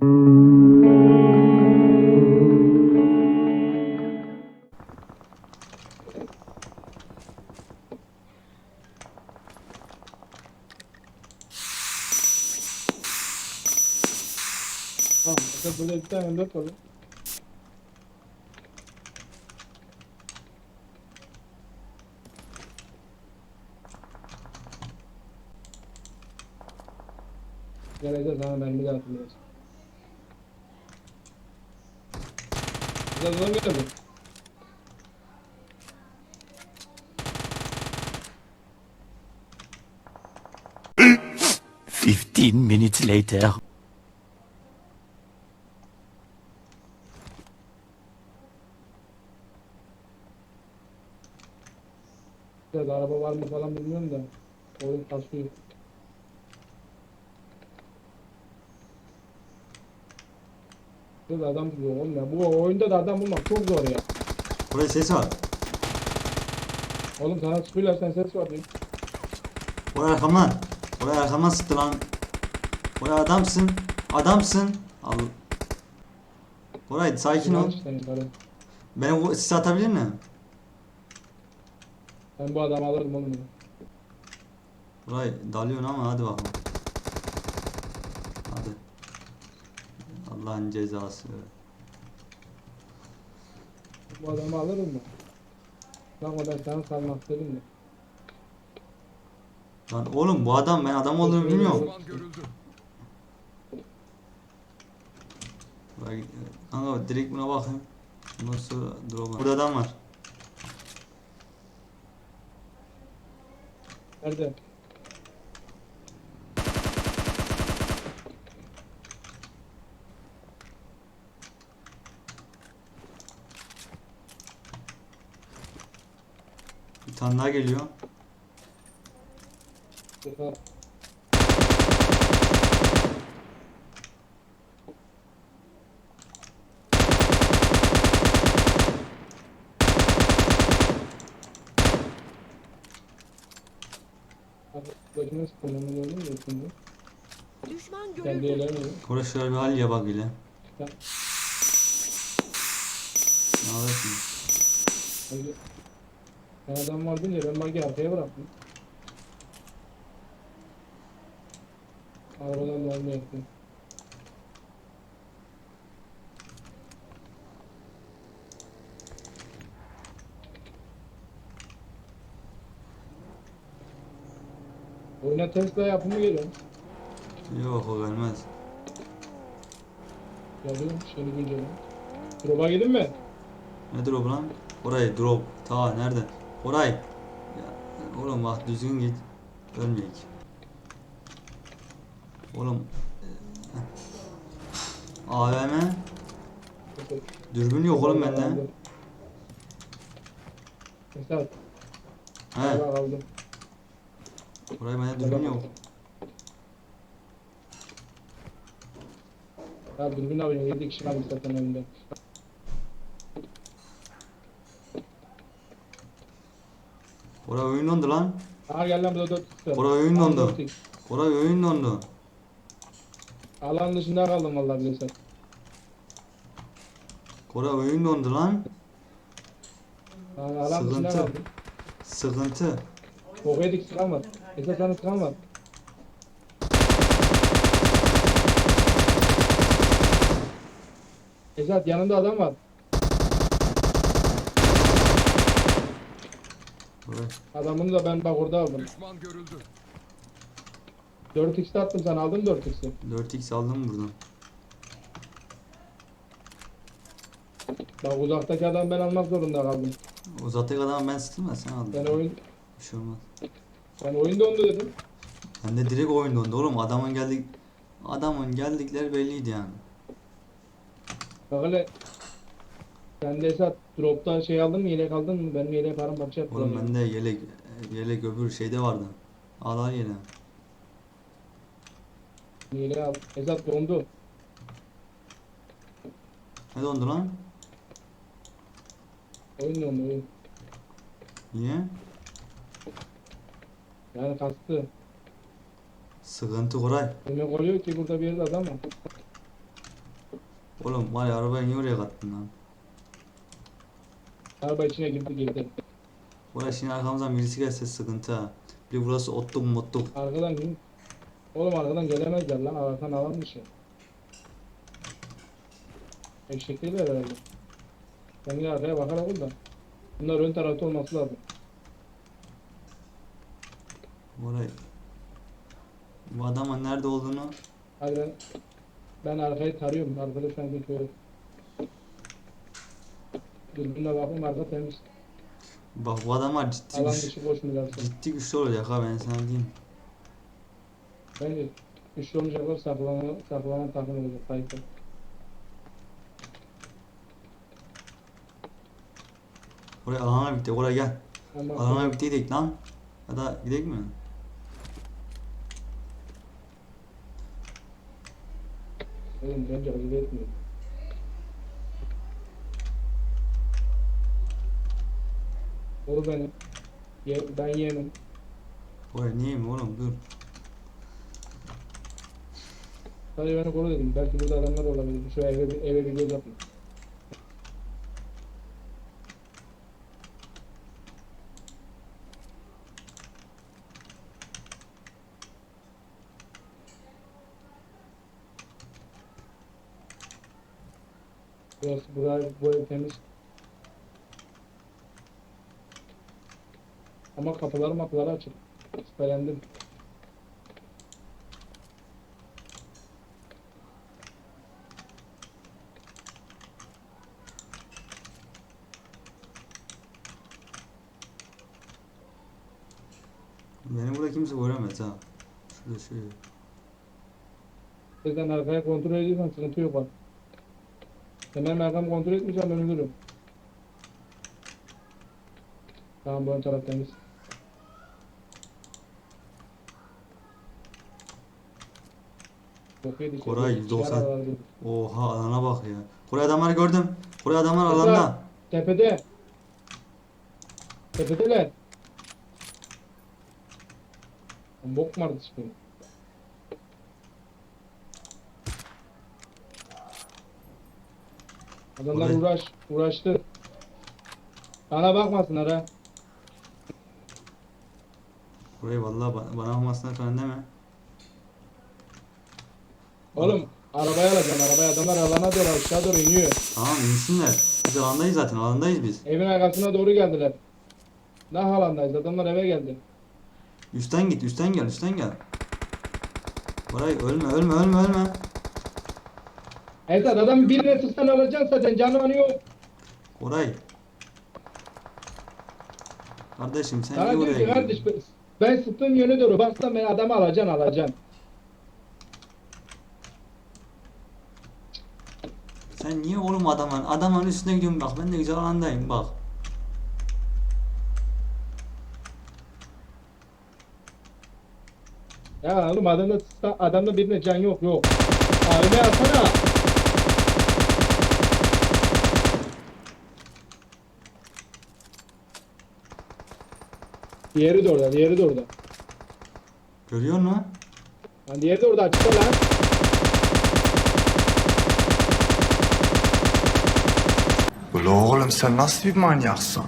Tamam. Böyle bir tane M4 var. Geleceğiz sana ben bir daha hatırlayacağım. Zor geldi. Fifteen minutes later. Araba var mı falan bilmiyorum da. Oyun kasıyor. Kız adam buluyor oğlum ya. Bu oyunda da adam bulmak çok zor ya. Buraya ses var. Oğlum sana sıkıyorlar sen ses var diyor. Oraya arkamdan. Oraya arkamdan sıktı lan. Oraya adamsın. Adamsın. Al. Oraya sakin ol. İşte yukarı. Beni o sis atabilir mi? Ben bu adamı alırdım oğlum. Burayı dalıyorsun ama hadi bakalım. Hadi. Allah'ın cezası. Bu adamı alırım mı? Bak o da sana salmak istedim de. Lan oğlum bu adam ben adam olduğunu bilmiyorum. Kanka direkt buna bakın. Ondan sonra drop'a. Burada adam var. Nerede? Bir tane daha geliyor. Sıkılmamı gördün mü şimdi? Düşman Kendi görüldü. mi? Şöyle bir hal ya bak ile. Ne yapıyorsun? Hayır. Ben adam var deyince ben bagi arkaya bıraktım. Arabadan da almaya yaptım. Oyuna Tesla yapımı geliyor. Yok o gelmez. Geliyor şöyle güncel. Drop'a gidin mi? Ne drop lan? Orayı drop. Ta nerede? Oray. Ya, oğlum bak düzgün git. Ölmeyek. Oğlum. e, AVM. Dürbün yok oğlum bende. Mesela He. aldım. Oraya bende dürbün yok. Ya dürbün abi 7 kişi kaldı zaten önünde. Oraya oyun dondu lan. Aha gel lan burada 4 kişi var. Oraya oyun Aha, dondu. dört kişi. Oraya oyun dondu. Alan dışında kaldım vallahi bilirsen. Oraya oyun dondu lan. Ha, alan dışında Sıkıntı. kaldım. Sıkıntı. Yedik sıkan var. Esas sana sıkan var. Esat yanında adam var. Adamını da ben bak orada aldım. Düşman görüldü. 4x de attım sen aldın 4x'i. 4x aldım buradan. Bak uzaktaki adam ben almak zorunda kaldım. Uzattık adamı ben sıktım da sen aldın. Ben oyun Bir şey olmaz. ben oyun dondu dedim. Ben de direkt oyun dondu oğlum. Adamın geldik adamın geldikleri belliydi yani. Hele sen de Esat drop'tan şey aldın mı yelek aldın mı? Benim yeleğe param parça yaptılar. Oğlum bende yelek yelek öbür şeyde vardı. Al al yeleği. Yeleği al. Esat dondu. Ne dondu lan? Oyun dondu oyun. Niye? Yani kastı. Sıkıntı Koray. Demek oluyor ki burada bir yerde adam var. Oğlum var ya arabayı niye oraya kattın lan? Araba içine girdi girdi. Oraya şimdi arkamızdan birisi gelse sıkıntı ha. Bir burası otluk motluk. Arkadan kim? Oğlum arkadan gelemezler lan. Arkadan alanmış ya. Eşek değiller herhalde. Ben yine arkaya bakarak ol da. Bunlar ön tarafta olması lazım. Orayı. Bu adamın nerede olduğunu Hadi ben, ben arkayı tarıyorum. Arkada şu an bir köy. Dürbünle bakayım arka temiz. Bak bu adamlar ciddi Alan güç, dışı boş ciddi güçlü olacak ha ben sana diyeyim. Bence güçlü olmayacaklar saklanan, saklanan takım olacak. Tayfa. Oraya alana bitti. Oraya gel. Ama Alana bitti gidelim lan. Ya da gidelim mi? oğlum bence acele etmiyor. Oğlum benim. Ye, ben yeğenim. Niye mi oğlum dur. Sadece beni koru dedim. Belki burada adamlar olabilir. Şu eve bir, eve bir göz atın. Burası, burası, bu ev temiz. Ama kapıları mapıları açık. Şüphelendim. Beni burada kimse göremez ha. Şurada şöyle. Sen arkaya kontrol ediyorsan sıkıntı yok bak. Sen benim arkamı kontrol etmeyeceğim ben ölürüm. Tamam bu ön taraf temiz. Çok iyi Koray, dışarı- yüzde doksan. dışarı aralar gibi. Oha alana bak ya. Buraya adamları gördüm. Buraya adamlar Kızlar. alanda. Tepede. Tepedeler. Bok mu vardı şimdi? Adamlar Buraya- uğraş, uğraştı. Bana bakmasınlar ha. Burayı vallahi bana, bana bakmasına falan deme. Oğlum arabayı alacağım arabayı. Adamlar alana doğru aşağı doğru iniyor. Tamam insinler. Biz alandayız zaten alandayız biz. Evin arkasına doğru geldiler. Ne halandayız? Adamlar eve geldi. Üstten git üstten gel üstten gel. Burayı ölme ölme ölme ölme. Esat adam birine sıksan alacaksın zaten canı yok. Koray. Kardeşim sen Sana niye diyor oraya ki gidiyorsun? Ben sıktığım yöne doğru baksam ben adamı alacaksın alacaksın. Sen niye oğlum adamın adamın üstüne gidiyorsun bak ben de güzel alandayım bak. Ya oğlum adamda adamda birine can yok yok. Abime alsana. Diğeri de orada, diğeri de orada. Görüyor musun? Lan diğeri de orada açıkta lan. Ulan oğlum sen nasıl bir manyaksın?